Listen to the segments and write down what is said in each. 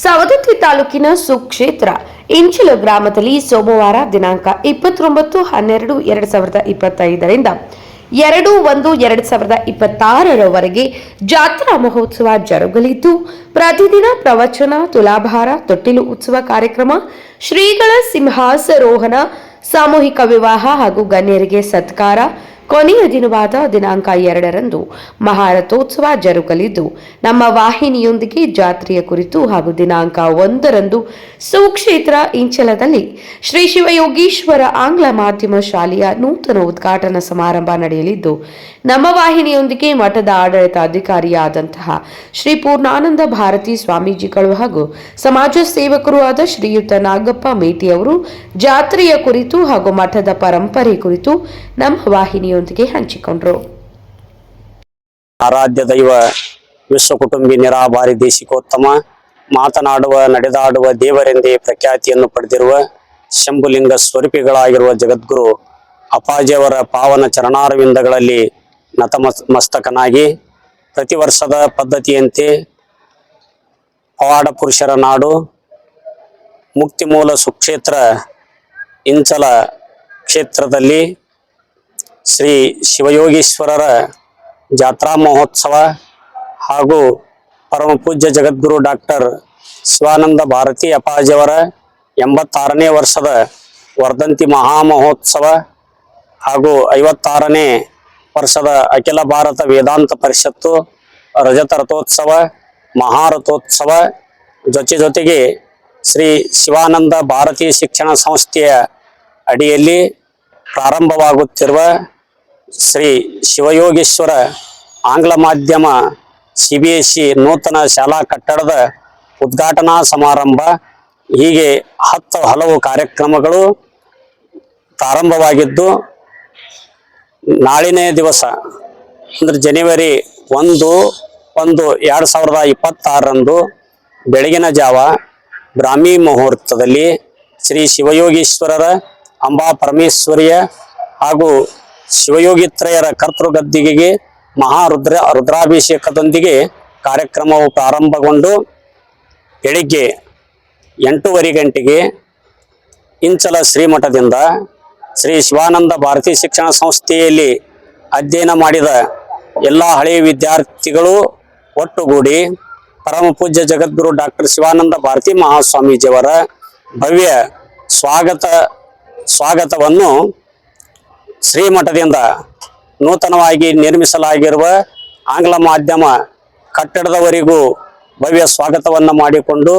ಸವದತ್ತಿ ತಾಲೂಕಿನ ಸುಕ್ಷೇತ್ರ, ಇಂಚಿಲ ಗ್ರಾಮದಲ್ಲಿ ಸೋಮವಾರ ದಿನಾಂಕ ಇಪ್ಪತ್ತೊಂಬತ್ತು ಹನ್ನೆರಡು ಎರಡ್ ಸಾವಿರದ ಇಪ್ಪತ್ತೈದರಿಂದ ಎರಡು ಒಂದು ಎರಡ್ ಸಾವಿರದ ಇಪ್ಪತ್ತಾರರವರೆಗೆ ಜಾತ್ರಾ ಮಹೋತ್ಸವ ಜರುಗಲಿದ್ದು, ಪ್ರತಿದಿನ ಪ್ರವಚನ, ತುಲಾಭಾರ, ತೊಟ್ಟಿಲು ಉತ್ಸವ ಕಾರ್ಯಕ್ರಮ, ಶ್ರೀಗಳ ಸಿಂಹಾಸರೋಹಣ, ಸಾಮೂಹಿಕ ವಿವಾಹ ಹಾಗೂ ಗಣ್ಯರಿಗೆ ಸತ್ಕಾರ ಕೊನೆಯ ದಿನವಾದ ದಿನಾಂಕ ಎರಡರಂದು ಮಹಾರಥೋತ್ಸವ ಜರುಗಲಿದ್ದು, ನಮ್ಮ ವಾಹಿನಿಯೊಂದಿಗೆ ಜಾತ್ರೆಯ ಕುರಿತು ಹಾಗೂ ದಿನಾಂಕ ಒಂದರಂದು ಸುಕ್ಷೇತ್ರ ಇಂಚಲದಲ್ಲಿ ಶ್ರೀ ಶಿವಯೋಗೀಶ್ವರ ಆಂಗ್ಲ ಮಾಧ್ಯಮ ಶಾಲೆಯ ನೂತನ ಉದ್ಘಾಟನಾ ಸಮಾರಂಭ ನಡೆಯಲಿದ್ದು, ನಮ್ಮ ವಾಹಿನಿಯೊಂದಿಗೆ ಮಠದ ಆಡಳಿತಾಧಿಕಾರಿಯಾದಂತಹ ಶ್ರೀ ಪೂರ್ಣಾನಂದ ಭಾರತಿ ಸ್ವಾಮೀಜಿಗಳು ಹಾಗೂ ಸಮಾಜ ಸೇವಕರು ಆದ ಶ್ರೀಯುತ ನಾಗಪ್ಪ ಮೇಟಿ ಅವರು, ಜಾತ್ರೆಯ ಕುರಿತು ಹಾಗೂ ಮಠದ ಪರಂಪರೆ ಕುರಿತು ನಮ್ಮ ವಾಹಿನಿಯೊಂದಿಗೆ ಹಂಚಿಕೊಂಡರು. ಆರಾಧ್ಯ ದೈವ, ವಿಶ್ವ ಕುಟುಂಬಿ ನಿರಾಭಾರಿ ದೇಶಿಕೋತ್ತಮ, ಮಾತನಾಡುವ, ನಡೆದಾಡುವ ದೇವರೆಂದೇ ಪ್ರಖ್ಯಾತಿಯನ್ನು ಪಡೆದಿರುವ ಶಂಭುಲಿಂಗ ಸ್ವರೂಪಿಗಳಾಗಿರುವ ಜಗದ್ಗುರು ಅಪಾಜಿಯವರ ಪಾವನ ಚರಣಾರವಿಂದಗಳಲ್ಲಿ ನತಮಸ್ ಮಸ್ತಕನಾಗಿ ಪ್ರತಿ ವರ್ಷದ ಪದ್ಧತಿಯಂತೆ ಪವಾಡ ಪುರುಷರ ನಾಡು, ಮುಕ್ತಿಮೂಲ ಸುಕ್ಷೇತ್ರ, ಇಂಚಲ ಕ್ಷೇತ್ರದಲ್ಲಿ ಶ್ರೀ ಶಿವಯೋಗೀಶ್ವರರ ಜಾತ್ರಾ ಮಹೋತ್ಸವ ಹಾಗೂ ಪರಮ ಪೂಜ್ಯ ಜಗದ್ಗುರು ಡಾಕ್ಟರ್ ಶಿವಾನಂದ ಭಾರತಿ ಅಪಾಜಿಯವರ ಎಂಬತ್ತಾರನೇ ವರ್ಷದ ವರ್ಧಂತಿ ಮಹಾಮಹೋತ್ಸವ ಹಾಗೂ ಐವತ್ತಾರನೇ ವರ್ಷದ ಅಖಿಲ ಭಾರತ ವೇದಾಂತ ಪರಿಷತ್ತು ರಜತ ರಥೋತ್ಸವ ಮಹಾರಥೋತ್ಸವ ಜೊತೆ ಜೊತೆಗೆ ಶ್ರೀ ಶಿವಾನಂದ ಭಾರತೀಯ ಶಿಕ್ಷಣ ಸಂಸ್ಥೆಯ ಅಡಿಯಲ್ಲಿ ಪ್ರಾರಂಭವಾಗುತ್ತಿರುವ ಶ್ರೀ ಶಿವಯೋಗೇಶ್ವರ ಆಂಗ್ಲ ಮಾಧ್ಯಮ ಸಿ ಬಿ ಎಸ್ ಸಿ ನೂತನ ಶಾಲಾ ಕಟ್ಟಡದ ಉದ್ಘಾಟನಾ ಸಮಾರಂಭ. ಹೀಗೆ ಹತ್ತು ಹಲವು ಕಾರ್ಯಕ್ರಮಗಳು ಪ್ರಾರಂಭವಾಗಿದ್ದು, ನಾಳಿನೇ ದಿವಸ ಅಂದರೆ ಜನವರಿ ಒಂದು ಒಂದು ಎರಡು ಸಾವಿರದ ಇಪ್ಪತ್ತಾರರಂದು ಬೆಳಗಿನ ಜಾವ ಬ್ರಾಹ್ಮಿ ಮುಹೂರ್ತದಲ್ಲಿ ಶ್ರೀ ಶಿವಯೋಗೀಶ್ವರರ ಅಂಬಾ ಪರಮೇಶ್ವರಿಯ ಹಾಗೂ ಶಿವಯೋಗಿತ್ರಯರ ಕರ್ತೃಗದ್ದಿಗೆಗೆ ಮಹಾರುದ್ರ ರುದ್ರಾಭಿಷೇಕದೊಂದಿಗೆ ಕಾರ್ಯಕ್ರಮವು ಪ್ರಾರಂಭಗೊಂಡು ಬೆಳಿಗ್ಗೆ ಎಂಟೂವರೆ ಗಂಟೆಗೆ ಇಂಚಲ ಶ್ರೀಮಠದಿಂದ ಶ್ರೀ ಶಿವಾನಂದ ಭಾರತೀಯ ಶಿಕ್ಷಣ ಸಂಸ್ಥೆಯಲ್ಲಿ ಅಧ್ಯಯನ ಮಾಡಿದ ಎಲ್ಲ ಹಳೆಯ ವಿದ್ಯಾರ್ಥಿಗಳು ಒಟ್ಟುಗೂಡಿ ಪರಮ ಪೂಜ್ಯ ಜಗದ್ಗುರು ಡಾಕ್ಟರ್ ಶಿವಾನಂದ ಭಾರತಿ ಮಹಾಸ್ವಾಮೀಜಿಯವರ ಭವ್ಯ ಸ್ವಾಗತ ಸ್ವಾಗತವನ್ನು ಶ್ರೀಮಠದಿಂದ ನೂತನವಾಗಿ ನಿರ್ಮಿಸಲಾಗಿರುವ ಆಂಗ್ಲ ಮಾಧ್ಯಮ ಕಟ್ಟಡದವರೆಗೂ ಭವ್ಯ ಸ್ವಾಗತವನ್ನು ಮಾಡಿಕೊಂಡು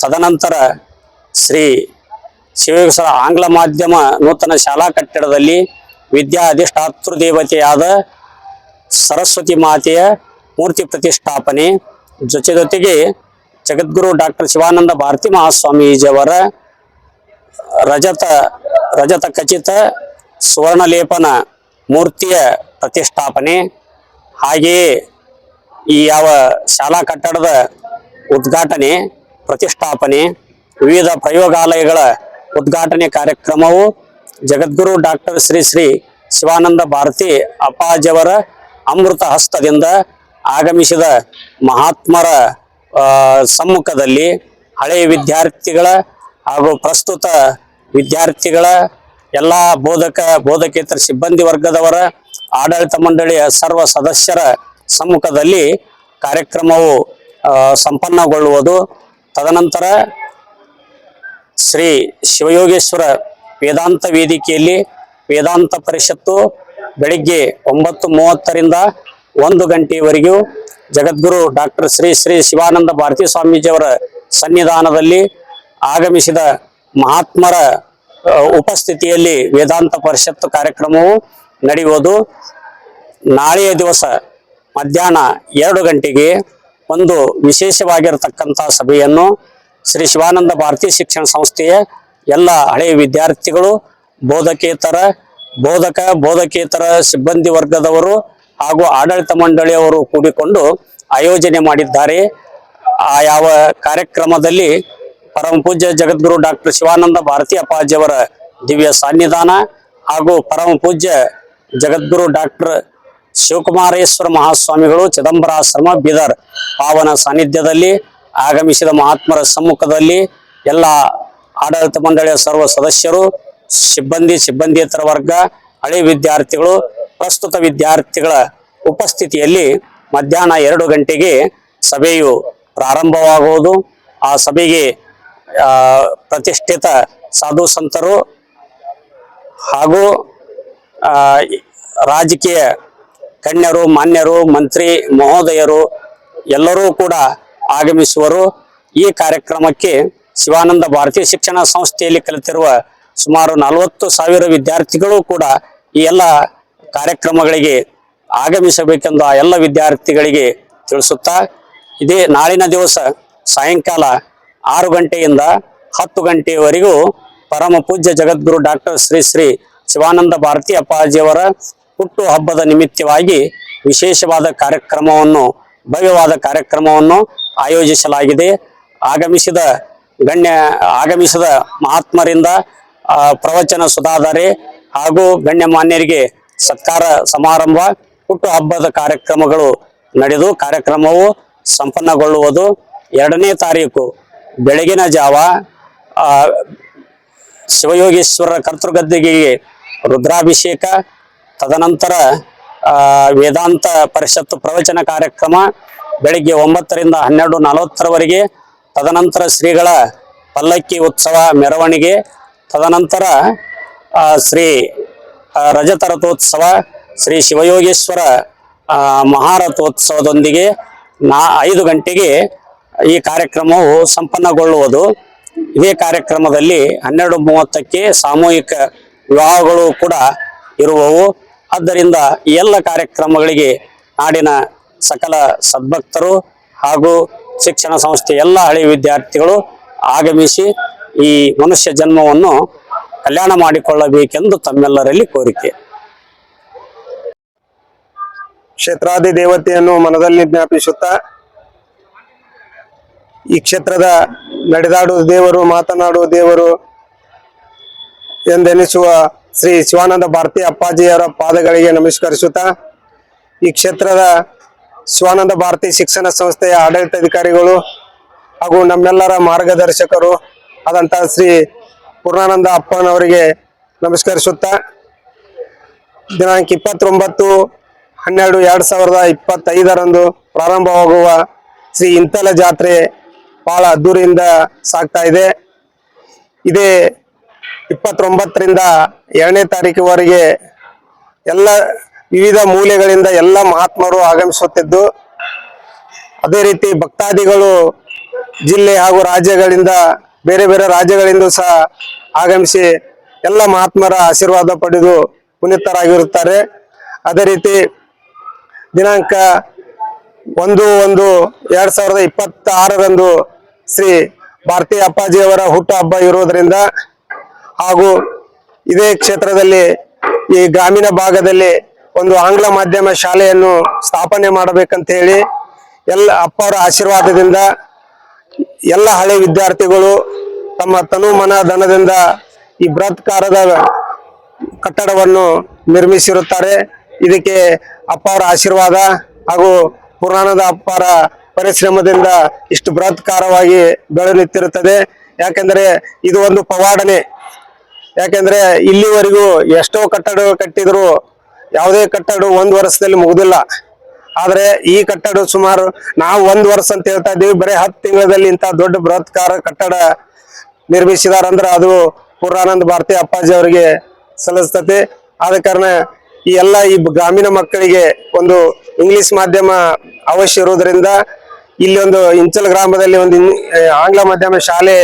ತದನಂತರ ಶ್ರೀ ಶಿವೇಶ್ವರ ಆಂಗ್ಲ ಮಾಧ್ಯಮ ನೂತನ ಶಾಲಾ ಕಟ್ಟಡದಲ್ಲಿ ವಿದ್ಯಾ ಅಧಿಷ್ಠಾತೃ ದೇವತೆಯಾದ ಸರಸ್ವತಿ ಮಾತೆಯ ಮೂರ್ತಿ ಪ್ರತಿಷ್ಠಾಪನೆ ಜೊತೆ ಜೊತೆಗೆ ಜಗದ್ಗುರು ಡಾಕ್ಟರ್ ಶಿವಾನಂದ ಭಾರತಿ ಮಹಾಸ್ವಾಮೀಜಿಯವರ ರಜತ ರಜತ ಖಚಿತ ಸುವರ್ಣಲೇಪನ ಮೂರ್ತಿಯ ಪ್ರತಿಷ್ಠಾಪನೆ ಹಾಗೆಯೇ ಈ ಯಾವ ಶಾಲಾ ಕಟ್ಟಡದ ಉದ್ಘಾಟನೆ, ಪ್ರತಿಷ್ಠಾಪನೆ, ವಿವಿಧ ಪ್ರಯೋಗಾಲಯಗಳ ಉದ್ಘಾಟನೆ ಕಾರ್ಯಕ್ರಮವು ಜಗದ್ಗುರು ಡಾಕ್ಟರ್ ಶ್ರೀ ಶ್ರೀ ಶಿವಾನಂದ ಭಾರತಿ ಅಪ್ಪಾಜಿಯವರ ಅಮೃತ ಹಸ್ತದಿಂದ ಆಗಮಿಸಿದ ಮಹಾತ್ಮರ ಸಮ್ಮುಖದಲ್ಲಿ ಹಳೆಯ ವಿದ್ಯಾರ್ಥಿಗಳ ಹಾಗೂ ಪ್ರಸ್ತುತ ವಿದ್ಯಾರ್ಥಿಗಳ ಎಲ್ಲ ಬೋಧಕ, ಬೋಧಕೇತರ ಸಿಬ್ಬಂದಿ ವರ್ಗದವರ ಆಡಳಿತ ಮಂಡಳಿಯ ಸರ್ವ ಸದಸ್ಯರ ಸಮ್ಮುಖದಲ್ಲಿ ಕಾರ್ಯಕ್ರಮವು ಸಂಪನ್ನಗೊಳ್ಳುವುದು. ತದನಂತರ ಶ್ರೀ ಶಿವಯೋಗೇಶ್ವರ ವೇದಾಂತ ವೇದಿಕೆಯಲ್ಲಿ ವೇದಾಂತ ಪರಿಷತ್ತು ಬೆಳಿಗ್ಗೆ ಒಂಬತ್ತು ಮೂವತ್ತರಿಂದ ಒಂದು ಗಂಟೆಯವರೆಗೂ ಜಗದ್ಗುರು ಡಾಕ್ಟರ್ ಶ್ರೀ ಶ್ರೀ ಶಿವಾನಂದ ಭಾರತೀ ಸ್ವಾಮೀಜಿಯವರ ಸನ್ನಿಧಾನದಲ್ಲಿ ಆಗಮಿಸಿದ ಮಹಾತ್ಮರ ಉಪಸ್ಥಿತಿಯಲ್ಲಿ ವೇದಾಂತ ಪರಿಷತ್ತು ಕಾರ್ಯಕ್ರಮವು ನಡೆಯುವುದು. ನಾಳೆಯ ದಿವಸ ಮಧ್ಯಾಹ್ನ ಎರಡು ಗಂಟೆಗೆ ಒಂದು ವಿಶೇಷವಾಗಿರತಕ್ಕಂಥ ಸಭೆಯನ್ನು ಶ್ರೀ ಶಿವಾನಂದ ಭಾರತೀಯ ಶಿಕ್ಷಣ ಸಂಸ್ಥೆಯ ಎಲ್ಲ ಹಳೆಯ ವಿದ್ಯಾರ್ಥಿಗಳು, ಬೋಧಕೇತರ, ಬೋಧಕ, ಬೋಧಕೇತರ ಸಿಬ್ಬಂದಿ ವರ್ಗದವರು ಹಾಗೂ ಆಡಳಿತ ಮಂಡಳಿಯವರು ಕೂಡಿಕೊಂಡು ಆಯೋಜನೆ ಮಾಡಿದ್ದಾರೆ. ಆ ಯಾವ ಕಾರ್ಯಕ್ರಮದಲ್ಲಿ ಪರಮ ಪೂಜ್ಯ ಜಗದ್ಗುರು ಡಾಕ್ಟರ್ ಶಿವಾನಂದ ಭಾರತೀ ಅಪ್ಪಾಜಿಯವರ ದಿವ್ಯ ಸಾನ್ನಿಧಾನ ಹಾಗೂ ಪರಮ ಪೂಜ್ಯ ಜಗದ್ಗುರು ಡಾಕ್ಟರ್ ಶಿವಕುಮಾರೇಶ್ವರ ಮಹಾಸ್ವಾಮಿಗಳು ಚಿದಂಬರಾಶ್ರಮ, ಬೀದರ್ ಪಾವನ ಸಾನ್ನಿಧ್ಯದಲ್ಲಿ ಆಗಮಿಸಿದ ಮಹಾತ್ಮರ ಸಮ್ಮುಖದಲ್ಲಿ ಎಲ್ಲ ಆಡಳಿತ ಮಂಡಳಿಯ ಸರ್ವ ಸದಸ್ಯರು, ಸಿಬ್ಬಂದಿ, ಸಿಬ್ಬಂದಿಯೇತರ ವರ್ಗ, ಹಳೆ ವಿದ್ಯಾರ್ಥಿಗಳು, ಪ್ರಸ್ತುತ ವಿದ್ಯಾರ್ಥಿಗಳ ಉಪಸ್ಥಿತಿಯಲ್ಲಿ ಮಧ್ಯಾಹ್ನ ಎರಡು ಗಂಟೆಗೆ ಸಭೆಯು ಪ್ರಾರಂಭವಾಗುವುದು. ಆ ಸಭೆಗೆ ಪ್ರತಿಷ್ಠಿತ ಸಾಧು ಸಂತರು ಹಾಗೂ ರಾಜಕೀಯ ಗಣ್ಯರು, ಮಾನ್ಯರು, ಮಂತ್ರಿ, ಮಹೋದಯರು ಎಲ್ಲರೂ ಕೂಡ ಆಗಮಿಸುವರು. ಈ ಕಾರ್ಯಕ್ರಮಕ್ಕೆ ಶಿವಾನಂದ ಭಾರತೀಯ ಶಿಕ್ಷಣ ಸಂಸ್ಥೆಯಲ್ಲಿ ಕಲಿತಿರುವ ಸುಮಾರು ನಲವತ್ತು ಸಾವಿರ ವಿದ್ಯಾರ್ಥಿಗಳು ಕೂಡ ಈ ಎಲ್ಲ ಕಾರ್ಯಕ್ರಮಗಳಿಗೆ ಆಗಮಿಸಬೇಕೆಂದು ಆ ಎಲ್ಲ ವಿದ್ಯಾರ್ಥಿಗಳಿಗೆ ತಿಳಿಸುತ್ತಾ, ಇದೇ ನಾಳಿನ ದಿವಸ ಸಾಯಂಕಾಲ ಆರು ಗಂಟೆಯಿಂದ ಹತ್ತು ಗಂಟೆಯವರೆಗೂ ಪರಮ ಪೂಜ್ಯ ಜಗದ್ಗುರು ಡಾಕ್ಟರ್ ಶ್ರೀ ಶ್ರೀ ಶಿವಾನಂದ ಭಾರತಿ ಅಪ್ಪಾಜಿಯವರ ಹುಟ್ಟು ಹಬ್ಬದ ನಿಮಿತ್ತವಾಗಿ ವಿಶೇಷವಾದ ಕಾರ್ಯಕ್ರಮವನ್ನು, ಭವ್ಯವಾದ ಕಾರ್ಯಕ್ರಮವನ್ನು ಆಯೋಜಿಸಲಾಗಿದೆ. ಆಗಮಿಸಿದ ಗಣ್ಯ, ಆಗಮಿಸಿದ ಮಹಾತ್ಮರಿಂದ ಪ್ರವಚನ ಸುಧಾದರೆ ಹಾಗೂ ಗಣ್ಯಮಾನ್ಯರಿಗೆ ಸತ್ಕಾರ ಸಮಾರಂಭ, ಹುಟ್ಟು ಹಬ್ಬದ ಕಾರ್ಯಕ್ರಮಗಳು ನಡೆದು ಕಾರ್ಯಕ್ರಮವು ಸಂಪನ್ನಗೊಳ್ಳುವುದು. ಎರಡನೇ ತಾರೀಕು ಬೆಳಗಿನ ಜಾವ ಶಿವಯೋಗೇಶ್ವರ ಕರ್ತೃಗದ್ದೆಗೆ ರುದ್ರಾಭಿಷೇಕ, ತದನಂತರ ವೇದಾಂತ ಪರಿಷತ್ತು ಪ್ರವಚನ ಕಾರ್ಯಕ್ರಮ ಬೆಳಿಗ್ಗೆ ಒಂಬತ್ತರಿಂದ ಹನ್ನೆರಡು ನಲವತ್ತರವರೆಗೆ, ತದನಂತರ ಶ್ರೀಗಳ ಪಲ್ಲಕ್ಕಿ ಉತ್ಸವ ಮೆರವಣಿಗೆ, ತದನಂತರ ಶ್ರೀ ರಜತರಥೋತ್ಸವ ರಜತ ಶ್ರೀ ಶಿವಯೋಗೇಶ್ವರ ಮಹಾರಥೋತ್ಸವದೊಂದಿಗೆ ನಾ, ಐದು ಗಂಟೆಗೆ ಈ ಕಾರ್ಯಕ್ರಮವು ಸಂಪನ್ನಗೊಳ್ಳುವುದು. ಇದೇ ಕಾರ್ಯಕ್ರಮದಲ್ಲಿ ಹನ್ನೆರಡು ಮೂವತ್ತಕ್ಕೆ ಸಾಮೂಹಿಕ ವಿವಾಹಗಳು ಕೂಡ ಇರುವವು. ಆದ್ದರಿಂದ ಎಲ್ಲ ಕಾರ್ಯಕ್ರಮಗಳಿಗೆ ನಾಡಿನ ಸಕಲ ಸದ್ಭಕ್ತರು ಹಾಗೂ ಶಿಕ್ಷಣ ಸಂಸ್ಥೆ ಎಲ್ಲ ಹಳೆಯ ವಿದ್ಯಾರ್ಥಿಗಳು ಆಗಮಿಸಿ ಈ ಮನುಷ್ಯ ಜನ್ಮವನ್ನು ಕಲ್ಯಾಣ ಮಾಡಿಕೊಳ್ಳಬೇಕೆಂದು ತಮ್ಮೆಲ್ಲರಲ್ಲಿ ಕೋರಿಕೆ. ಕ್ಷೇತ್ರಾದಿ ದೇವತೆಯನ್ನು ಮನದಲ್ಲಿ ಜ್ಞಾಪಿಸುತ್ತಾ ಈ ಕ್ಷೇತ್ರದ ನಡೆದಾಡುವ ದೇವರು, ಮಾತನಾಡುವ ದೇವರು ಎಂದೆನಿಸುವ ಶ್ರೀ ಶಿವಾನಂದ ಭಾರತಿ ಅಪ್ಪಾಜಿಯವರ ಪಾದಗಳಿಗೆ ನಮಸ್ಕರಿಸುತ್ತಾ, ಈ ಕ್ಷೇತ್ರದ ಶಿವಾನಂದ ಭಾರತಿ ಶಿಕ್ಷಣ ಸಂಸ್ಥೆಯ ಆಡಳಿತಾಧಿಕಾರಿಗಳು ಹಾಗೂ ನಮ್ಮೆಲ್ಲರ ಮಾರ್ಗದರ್ಶಕರು ಆದಂತಹ ಶ್ರೀ ಪೂರ್ಣಾನಂದ ಅಪ್ಪನವರಿಗೆ ನಮಸ್ಕರಿಸುತ್ತಾ, ದಿನಾಂಕ ಇಪ್ಪತ್ತೊಂಬತ್ತು ಹನ್ನೆರಡು ಎರಡು ಸಾವಿರದ ಇಪ್ಪತ್ತೈದರಂದು ಪ್ರಾರಂಭವಾಗುವ ಶ್ರೀ ಇಂತಲ ಜಾತ್ರೆ ಬಹಳ ಅದ್ದೂರಿಯಿಂದ ಸಾಗ್ತಾ ಇದೆ. ಇದೇ ಇಪ್ಪತ್ತೊಂಬತ್ತರಿಂದ ಏಳನೇ ತಾರೀಕುವರೆಗೆ ಎಲ್ಲ ವಿವಿಧ ಮೂಲೆಗಳಿಂದ ಎಲ್ಲ ಮಹಾತ್ಮರು ಆಗಮಿಸುತ್ತಿದ್ದು, ಅದೇ ರೀತಿ ಭಕ್ತಾದಿಗಳು ಜಿಲ್ಲೆ ಹಾಗೂ ರಾಜ್ಯಗಳಿಂದ, ಬೇರೆ ಬೇರೆ ರಾಜ್ಯಗಳಿಂದ ಸಹ ಆಗಮಿಸಿ ಎಲ್ಲ ಮಹಾತ್ಮರ ಆಶೀರ್ವಾದ ಪಡೆದು ಪುನೀತರಾಗಿರುತ್ತಾರೆ. ಅದೇ ರೀತಿ ದಿನಾಂಕ ಒಂದು ಒಂದು ಎರಡ್ ಸಾವಿರದ ಇಪ್ಪತ್ತಾರರಂದು ಶ್ರೀ ಭಾರತೀಯ ಅಪ್ಪಾಜಿಯವರ ಹುಟ್ಟು ಹಬ್ಬ ಇರುವುದರಿಂದ ಹಾಗೂ ಇದೇ ಕ್ಷೇತ್ರದಲ್ಲಿ ಈ ಗ್ರಾಮೀಣ ಭಾಗದಲ್ಲಿ ಒಂದು ಆಂಗ್ಲ ಮಾಧ್ಯಮ ಶಾಲೆಯನ್ನು ಸ್ಥಾಪನೆ ಮಾಡಬೇಕಂತ ಹೇಳಿ ಎಲ್ಲ ಅಪ್ಪರ ಆಶೀರ್ವಾದದಿಂದ ಎಲ್ಲ ಹಳೆ ವಿದ್ಯಾರ್ಥಿಗಳು ತಮ್ಮ ತನು ಮನ ಧನದಿಂದ ಈ ಬೃಹತ್ಕಾರದ ಕಟ್ಟಡವನ್ನು ನಿರ್ಮಿಸಿರುತ್ತಾರೆ. ಇದಕ್ಕೆ ಅಪ್ಪವರ ಆಶೀರ್ವಾದ ಹಾಗೂ ಪುರಾಣದ ಅಪ್ಪರ ಪರಿಶ್ರಮದಿಂದ ಇಷ್ಟು ಬೃಹತ್ಕಾರವಾಗಿ ಬೆಳೆಯುತ್ತಿರುತ್ತದೆ ಯಾಕೆಂದರೆ ಇದು ಒಂದು ಪವಾಡನೆ. ಯಾಕೆಂದ್ರೆ ಇಲ್ಲಿವರೆಗೂ ಎಷ್ಟೋ ಕಟ್ಟಡ ಕಟ್ಟಿದ್ರು ಯಾವುದೇ ಕಟ್ಟಡ ಒಂದು ವರ್ಷದಲ್ಲಿ ಮುಗುದಿಲ್ಲ. ಆದರೆ ಈ ಕಟ್ಟಡ ಸುಮಾರು ನಾವು ಒಂದು ವರ್ಷ ಅಂತ ಹೇಳ್ತಾ ಇದ್ದೀವಿ. ಬರೀ ಹತ್ತು ತಿಂಗಳಲ್ಲಿ ಇಂಥ ದೊಡ್ಡ ಬೃಹತ್ಕಾರ ಕಟ್ಟಡ ನಿರ್ಮಿಸಿದಾರಂದ್ರೆ ಅದು ಪೂರ್ಣಾನಂದ ಭಾರತಿ ಅಪ್ಪಾಜಿ ಅವರಿಗೆ ಸಲ್ಲಿಸ್ತತಿ ಆದ ಕಾರಣ ಈ ಎಲ್ಲ ಈ ಗ್ರಾಮೀಣ ಮಕ್ಕಳಿಗೆ ಒಂದು ಇಂಗ್ಲಿಷ್ ಮಾಧ್ಯಮ ಅವಶ್ಯ ಇರುವುದರಿಂದ ಇಲ್ಲಿ ಒಂದು ಇಂಚಲ್ ಗ್ರಾಮದಲ್ಲಿ ಒಂದು ಆಂಗ್ಲ ಮಾಧ್ಯಮ ಶಾಲೆ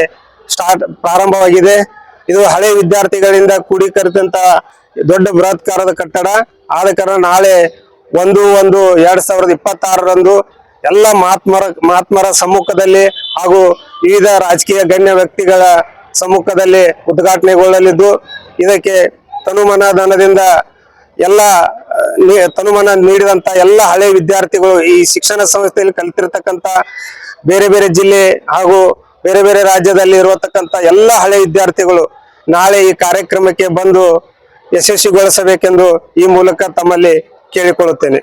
ಸ್ಟಾರ್ಟ್ ಪ್ರಾರಂಭವಾಗಿದೆ. ಇದು ಹಳೆ ವಿದ್ಯಾರ್ಥಿಗಳಿಂದ ಕೂಡಿಕರಿತಂತ ದೊಡ್ಡ ಬೃಹತ್ಕಾರದ ಕಟ್ಟಡ. ಆದ ಕಾರಣ ನಾಳೆ ಒಂದು ಒಂದು, ಎರಡ್ ಸಾವಿರದ ಇಪ್ಪತ್ತಾರರಂದು ಎಲ್ಲ ಮಹಾತ್ಮರ ಮಹಾತ್ಮರ ಸಮ್ಮುಖದಲ್ಲಿ ಹಾಗೂ ವಿವಿಧ ರಾಜಕೀಯ ಗಣ್ಯ ವ್ಯಕ್ತಿಗಳ ಸಮ್ಮುಖದಲ್ಲಿ ಉದ್ಘಾಟನೆಗೊಳ್ಳಲಿದ್ದು, ಇದಕ್ಕೆ ತನುಮನ ಧನದಿಂದ ಎಲ್ಲ ತನುಮನ ನೀಡಿದಂತ ಎಲ್ಲ ಹಳೆ ವಿದ್ಯಾರ್ಥಿಗಳು ಈ ಶಿಕ್ಷಣ ಸಂಸ್ಥೆಯಲ್ಲಿ ಕಲಿತಿರ್ತಕ್ಕಂತ ಬೇರೆ ಬೇರೆ ಜಿಲ್ಲೆ ಹಾಗೂ ಬೇರೆ ಬೇರೆ ರಾಜ್ಯದಲ್ಲಿ ಇರುವತಕ್ಕಂತ ಎಲ್ಲ ಹಳೆ ವಿದ್ಯಾರ್ಥಿಗಳು ನಾಳೆ ಈ ಕಾರ್ಯಕ್ರಮಕ್ಕೆ ಬಂದು ಯಶಸ್ವಿಗೊಳಿಸಬೇಕೆಂದು ಈ ಮೂಲಕ ತಮ್ಮಲ್ಲಿ ಕೇಳಿಕೊಳ್ಳುತ್ತೇನೆ.